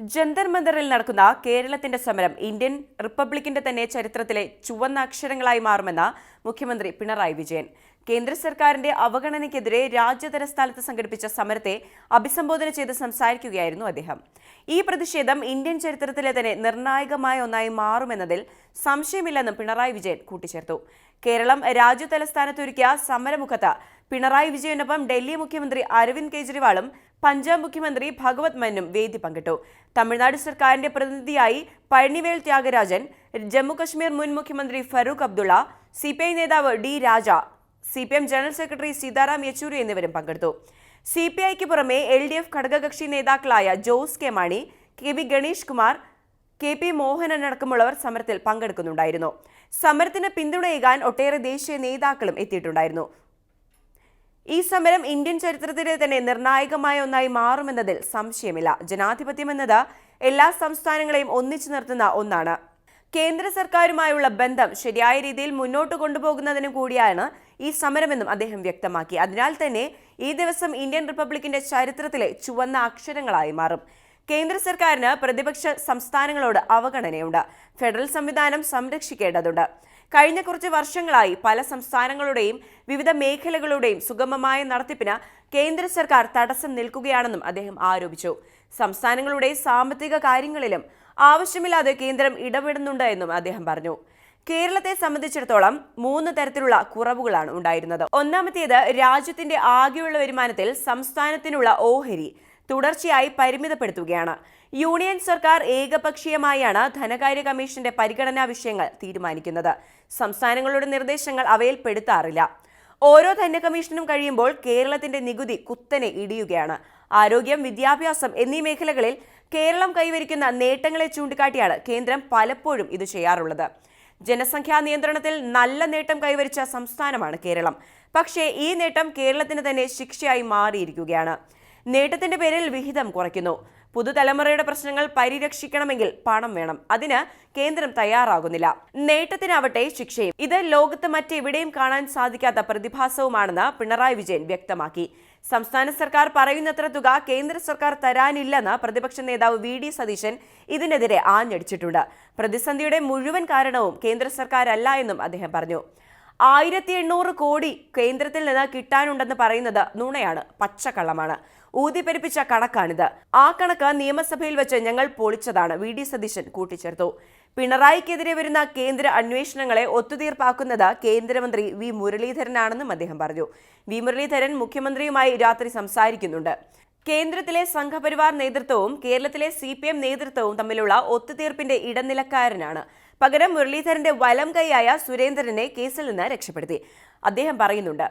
ജന്തർ മന്ദറിൽ നടക്കുന്ന കേരളത്തിന്റെ സമരം ഇന്ത്യൻ റിപ്പബ്ലിക്കിന്റെ തന്നെ ചരിത്രത്തിലെ ചുവന്ന അക്ഷരങ്ങളായി മാറുമെന്ന് മുഖ്യമന്ത്രി പിണറായി വിജയൻ. കേന്ദ്ര സർക്കാരിന്റെ അവഗണനയ്ക്കെതിരെ രാജ്യതലസ്ഥാനത്ത് സംഘടിപ്പിച്ച സമരത്തെ അഭിസംബോധന ചെയ്ത് സംസാരിക്കുകയായിരുന്നു അദ്ദേഹം. ഈ പ്രതിഷേധം ഇന്ത്യൻ ചരിത്രത്തിലെ തന്നെ നിർണായകമായ ഒന്നായി മാറുമെന്നതിൽ സംശയമില്ലെന്നും പിണറായി വിജയൻ കൂട്ടിച്ചേർത്തു. കേരളം രാജ്യതലസ്ഥാനത്തൊരുക്കിയ സമരമുഖത്ത് പിണറായി വിജയനൊപ്പം ഡൽഹി മുഖ്യമന്ത്രി അരവിന്ദ് കെജ്രിവാളും പഞ്ചാബ് മുഖ്യമന്ത്രി ഭഗവത് മന്നും വേദി പങ്കിട്ടു. തമിഴ്നാട് സർക്കാരിന്റെ പ്രതിനിധിയായി പഴനിവേൽ ത്യാഗരാജൻ ജമ്മുകശ്മീർ മുൻ മുഖ്യമന്ത്രി ഫറൂഖ് അബ്ദുള്ള സി നേതാവ് D Raja C general secretary Sitaram Yechury എന്നിവരും പങ്കെടുത്തു. സി പി ഐക്ക് പുറമെ എൽ ഡി എഫ് ഘടകകക്ഷി നേതാക്കളായ Jose K Mani K V Ganesh Kumar K P Mohanan അടക്കമുള്ളവർ സമരത്തിൽ പങ്കെടുക്കുന്നുണ്ടായിരുന്നു. സമരത്തിന് പിന്തുണയേകാൻ ഒട്ടേറെ ദേശീയ നേതാക്കളും എത്തിയിട്ടുണ്ടായിരുന്നു. ഈ സമരം ഇന്ത്യൻ ചരിത്രത്തിലെ തന്നെ നിർണായകമായ ഒന്നായി മാറുമെന്നതിൽ സംശയമില്ല. ജനാധിപത്യം എന്നത് എല്ലാ സംസ്ഥാനങ്ങളെയും ഒന്നിച്ചു നിർത്തുന്ന ഒന്നാണ്. കേന്ദ്ര സർക്കാരുമായുള്ള ബന്ധം ശരിയായ രീതിയിൽ മുന്നോട്ട് കൊണ്ടുപോകുന്നതിന് കൂടിയാണ് ഈ സമരമെന്നും അദ്ദേഹം വ്യക്തമാക്കി. അതിനാൽ തന്നെ ഈ ദിവസം ഇന്ത്യൻ റിപ്പബ്ലിക്കിന്റെ ചരിത്രത്തിലെ ചുവന്ന അക്ഷരങ്ങളായി മാറും. കേന്ദ്ര സർക്കാരിന് പ്രതിപക്ഷ സംസ്ഥാനങ്ങളോട് അവഗണനയുണ്ട്. ഫെഡറൽ സംവിധാനം സംരക്ഷിക്കേണ്ടതുണ്ട്. കഴിഞ്ഞ കുറച്ച് വർഷങ്ങളായി പല സംസ്ഥാനങ്ങളുടെയും വിവിധ മേഖലകളുടെയും സുഗമമായ നടത്തിപ്പിന് കേന്ദ്ര സർക്കാർ തടസ്സം നിൽക്കുകയാണെന്നും അദ്ദേഹം ആരോപിച്ചു. സംസ്ഥാനങ്ങളുടെ സാമ്പത്തിക കാര്യങ്ങളിലും ആവശ്യമില്ലാതെ കേന്ദ്രം ഇടപെടുന്നുണ്ട് എന്നും അദ്ദേഹം പറഞ്ഞു. കേരളത്തെ സംബന്ധിച്ചിടത്തോളം മൂന്ന് തരത്തിലുള്ള കുറവുകളാണ് ഉണ്ടായിരുന്നത്. ഒന്നാമത്തേത് രാജ്യത്തിന്റെ ആകെയുള്ള വരുമാനത്തിൽ സംസ്ഥാനത്തിനുള്ള ഓഹരി തുടർച്ചയായി പരിമിതപ്പെടുത്തുകയാണ്. യൂണിയൻ സർക്കാർ ഏകപക്ഷീയമായാണ് ധനകാര്യ കമ്മീഷന്റെ പരിഗണനാ വിഷയങ്ങൾ തീരുമാനിക്കുന്നത്. സംസ്ഥാനങ്ങളുടെ നിർദ്ദേശങ്ങൾ അവയിൽ പെടുത്താറില്ല. ഓരോ ധന കമ്മീഷനും കഴിയുമ്പോൾ കേരളത്തിന്റെ നികുതി കുത്തനെ ഇടിയുകയാണ്. ആരോഗ്യം വിദ്യാഭ്യാസം എന്നീ മേഖലകളിൽ കേരളം കൈവരിക്കുന്ന നേട്ടങ്ങളെ ചൂണ്ടിക്കാട്ടിയാണ് കേന്ദ്രം പലപ്പോഴും ഇത് ചെയ്യാറുള്ളത്. ജനസംഖ്യാ നിയന്ത്രണത്തിൽ നല്ല നേട്ടം കൈവരിച്ച സംസ്ഥാനമാണ് കേരളം. പക്ഷേ ഈ നേട്ടം കേരളത്തിന് തന്നെ ശിക്ഷയായി മാറിയിരിക്കുകയാണ്. നേട്ടത്തിന്റെ പേരിൽ വിഹിതം കുറയ്ക്കുന്നു. പുതുതലമുറയുടെ പ്രശ്നങ്ങൾ പരിരക്ഷിക്കണമെങ്കിൽ പണം വേണം. അതിന് കേന്ദ്രം തയ്യാറാകുന്നില്ല. നേട്ടത്തിനാവട്ടെ ശിക്ഷയും. ഇത് ലോകത്ത് മറ്റെവിടെയും കാണാൻ സാധിക്കാത്ത പ്രതിഭാസവുമാണെന്ന് പിണറായി വിജയൻ വ്യക്തമാക്കി. സംസ്ഥാന സർക്കാർ പറയുന്നത്ര തുക കേന്ദ്ര സർക്കാർ തരാനില്ലെന്ന് പ്രതിപക്ഷ നേതാവ് വി ഡി സതീശൻ ഇതിനെതിരെ ആഞ്ഞടിച്ചിട്ടുണ്ട്. പ്രതിസന്ധിയുടെ മുഴുവൻ കാരണവും കേന്ദ്ര സർക്കാരല്ല എന്നും അദ്ദേഹം പറഞ്ഞു. ആയിരത്തി എണ്ണൂറ് കോടി കേന്ദ്രത്തിൽ നിന്ന് കിട്ടാനുണ്ടെന്ന് പറയുന്നത് നുണയാണ് പച്ചക്കള്ളമാണ്. ഊതിപ്പെരിപ്പിച്ച കണക്കാണിത്. ആ കണക്ക് നിയമസഭയിൽ വെച്ച് ഞങ്ങൾ പൊളിച്ചതാണ് വി. ഡി. സതീശൻ കൂട്ടിച്ചേർത്തു. പിണറായിക്കെതിരെ വരുന്ന കേന്ദ്ര അന്വേഷണങ്ങളെ ഒത്തുതീർപ്പാക്കുന്നത് കേന്ദ്രമന്ത്രി വി. മുരളീധരനാണെന്നും അദ്ദേഹം പറഞ്ഞു. വി. മുരളീധരൻ മുഖ്യമന്ത്രിയുമായി രാത്രി സംസാരിക്കുന്നുണ്ട്. കേന്ദ്രത്തിലെ സംഘപരിവാർ നേതൃത്വവും കേരളത്തിലെ സി പി എം നേതൃത്വവും തമ്മിലുള്ള ഒത്തുതീർപ്പിന്റെ ഇടനിലക്കാരനാണ്. പകരം മുരളീധരന്റെ വലം കൈയായ സുരേന്ദ്രനെ കേസിൽ നിന്ന് രക്ഷപ്പെടുത്തി. അദ്ദേഹം പറയുന്നുണ്ട്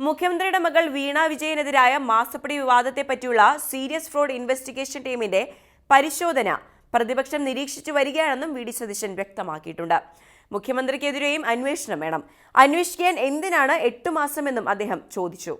മുഖ്യമന്ത്രിയുടെ മകൾ വീണ വിജയനെതിരായ മാസപ്പടി വിവാദത്തെ പറ്റിയുള്ള സീരിയസ് ഫ്രോഡ് ഇൻവെസ്റ്റിഗേഷൻ ടീമിന്റെ പരിശോധന പ്രതിപക്ഷം നിരീക്ഷിച്ചു വരികയാണെന്നും വി ഡി സതീശൻ വ്യക്തമാക്കിയിട്ടുണ്ട്. മുഖ്യമന്ത്രിക്കെതിരെയും അന്വേഷണം വേണം. അന്വേഷിക്കാൻ എന്തിനാണ് എട്ടു മാസമെന്നും അദ്ദേഹം ചോദിച്ചു.